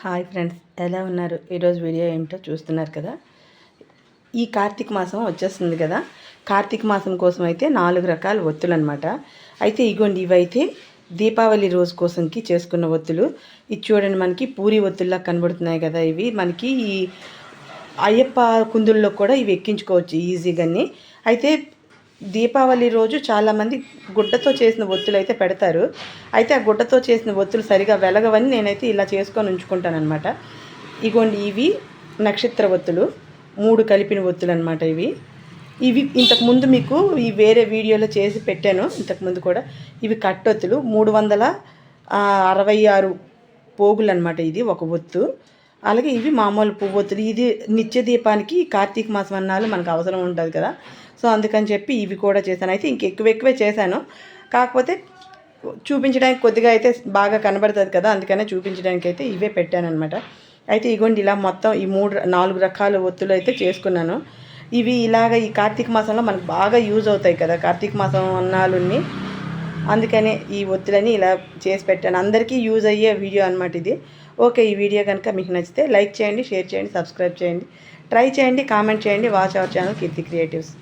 Hi friends ఎలా ఉన్నారు? ఈరోజు వీడియో ఏమిటో చూస్తున్నారు కదా? ఈ కార్తీక మాసం వచ్చేస్తుంది కదా. కార్తీక మాసం కోసం అయితే నాలుగు రకాల ఒత్తులు అనమాట అయితే ఇగోండి ఇవైతే దీపావళి రోజు కోసంకి చేసుకున్న ఒత్తులు. ఇది చూడండి మనకి పూరి ఒత్తుల్లా కనబడుతున్నాయి కదా ఇవి. మనకి ఈ అయ్యప్ప కుందుల్లో కూడా ఇవి ఎక్కించుకోవచ్చు ఈజీగానే. అయితే దీపావళి రోజు చాలామంది గుడ్డతో చేసిన ఒత్తులు అయితే పెడతారు. అయితే ఆ గుడ్డతో చేసిన ఒత్తులు సరిగా వెలగవని నేనైతే ఇలా చేసుకొని ఉంచుకుంటానమాట ఇగోండి ఇవి నక్షత్ర ఒత్తులు. మూడు కలిపిన ఒత్తులు అనమాట ఇవి ఇవి ఇంతకుముందు మీకు ఈ వేరే వీడియోలో చేసి పెట్టాను. ఇంతకుముందు కూడా ఇవి కట్టొత్తులు. మూడు వందల అరవై ఆరు పోగులు అనమాట ఇది ఒక ఒత్తు. అలాగే ఇవి మామూలు పువ్వొత్తులు. ఇది నిత్య దీపానికి కార్తీక మాసం అన్నాలు మనకు అవసరం ఉంటుంది కదా. సో అందుకని చెప్పి ఇవి కూడా చేశాను. అయితే ఇంక ఎక్కువ ఎక్కువే చేశాను. కాకపోతే చూపించడానికి కొద్దిగా అయితే బాగా కనబడుతుంది కదా. అందుకనే చూపించడానికి అయితే ఇవే పెట్టానమాట అయితే ఇగోండి ఇలా మొత్తం ఈ మూడు నాలుగు రకాల ఒత్తులు అయితే చేసుకున్నాను. ఇవి ఇలాగ ఈ కార్తీక మాసంలో మనకు బాగా యూజ్ అవుతాయి కదా. కార్తీక మాసం అన్నాలుని అందుకనే ఈ ఒత్తులని ఇలా చేసి పెట్టాను. అందరికీ యూజ్ అయ్యే వీడియో అనమాట ఇది. ఓకే ఈ వీడియో కనుక మీకు నచ్చితే లైక్ చేయండి షేర్ చేయండి సబ్స్క్రైబ్ చేయండి. ట్రై చేయండి కామెంట్ చేయండి. Watch our channel Keerthi creatives.